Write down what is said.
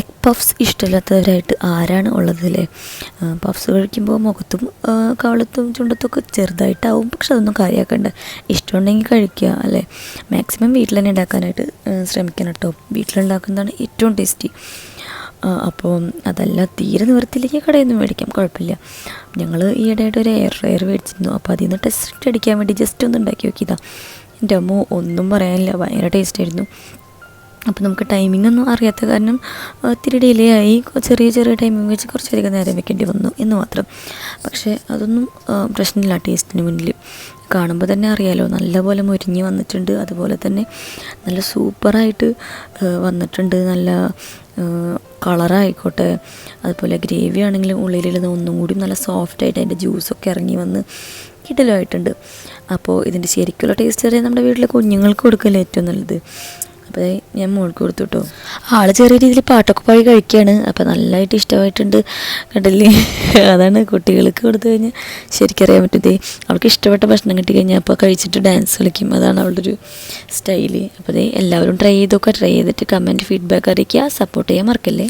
Egg puffs ഇഷ്ടമില്ലാത്തവരായിട്ട് ആരാണ് ഉള്ളത് അല്ലേ പഫ്സ് കഴിക്കുമ്പോൾ മുഖത്തും കവളത്തും ചുണ്ടത്തൊക്കെ ചെറുതായിട്ടാവും പക്ഷെ അതൊന്നും കാര്യമാക്കണ്ട ഇഷ്ടമുണ്ടെങ്കിൽ കഴിക്കുക അല്ലേ? മാക്സിമം വീട്ടിൽ തന്നെ ഉണ്ടാക്കാനായിട്ട് ശ്രമിക്കണം കേട്ടോ വീട്ടിലുണ്ടാക്കുന്നതാണ് ഏറ്റവും ടേസ്റ്റി. അപ്പോൾ അതല്ല തീരെ നിവർത്തിയില്ലെങ്കിൽ കടയിൽ മേടിക്കാം കുഴപ്പമില്ല. ഞങ്ങൾ ഈയിടെയായിട്ട് ഒരു എയർ ഫ്രയർ മേടിച്ചിരുന്നു. അപ്പോൾ അതിൽ നിന്ന് ടെസ്റ്റ് അടിക്കാൻ വേണ്ടി ജസ്റ്റ് ഒന്ന് ഉണ്ടാക്കി നോക്കിയതാണ് എന്റെ അമ്മ ഒന്നും പറയാനില്ല. ഭയങ്കര ടേസ്റ്റ് ആയിരുന്നു. അപ്പോൾ നമുക്ക് ടൈമിംഗ് ഒന്നും അറിയാത്ത കാരണം ഒത്തിരി ഡിലേ ആയി. ചെറിയ ചെറിയ ടൈമിംഗ് വെച്ച് കുറച്ചധികം നേരം വെക്കേണ്ടി വന്നു എന്ന് മാത്രം. പക്ഷേ അതൊന്നും പ്രശ്നമില്ല. ടേസ്റ്റിന് മുന്നിൽ കാണുമ്പോൾ തന്നെ അറിയാലോ നല്ലപോലെ മുരിഞ്ഞ് വന്നിട്ടുണ്ട്. അതുപോലെ തന്നെ നല്ല സൂപ്പറായിട്ട് വന്നിട്ടുണ്ട്. നല്ല കളറായിക്കോട്ടെ. അതുപോലെ ഗ്രേവി ആണെങ്കിലും ഉള്ളിലുള്ളത് ഒന്നും കൂടി നല്ല സോഫ്റ്റായിട്ട് അതിന്റെ ജ്യൂസൊക്കെ ഇറങ്ങി വന്ന് കിടലുമായിട്ടുണ്ട്. അപ്പോൾ ഇതിന്റെ ശരിക്കുള്ള ടേസ്റ്റ് അറിയാൻ നമ്മുടെ വീട്ടിലെ കുഞ്ഞുങ്ങൾക്ക് കൊടുക്കല്ലേ ഏറ്റവും നല്ലത്. അപ്പോൾ ഞാൻ മോൾക്ക് കൊടുത്തു കേട്ടോ ആൾ ചെറിയ രീതിയിൽ പാട്ടൊക്കെ പാടി കഴിക്കുകയാണ് അപ്പോൾ നല്ലതായിട്ട് ഇഷ്ടമായിട്ടുണ്ട്. കണ്ടില്ലേ? അതാണ് കുട്ടികൾക്ക് കൊടുത്തു കഴിഞ്ഞാൽ ശരിക്കറിയാൻ പറ്റും. അവൾക്ക് ഇഷ്ടപ്പെട്ട ഭക്ഷണം കിട്ടി കഴിഞ്ഞാൽ അപ്പോൾ കഴിച്ചിട്ട് ഡാൻസ് കളിക്കും. അതാണ് അവളുടെ ഒരു സ്റ്റൈൽ അപ്പോൾ എല്ലാവരും ട്രൈ ചെയ്തൊക്കെ ട്രൈ ചെയ്തിട്ട് കമന്റ് ഫീഡ്ബാക്ക് അറിയിക്കുക. സപ്പോർട്ട് ചെയ്യാൻ മറക്കല്ലേ?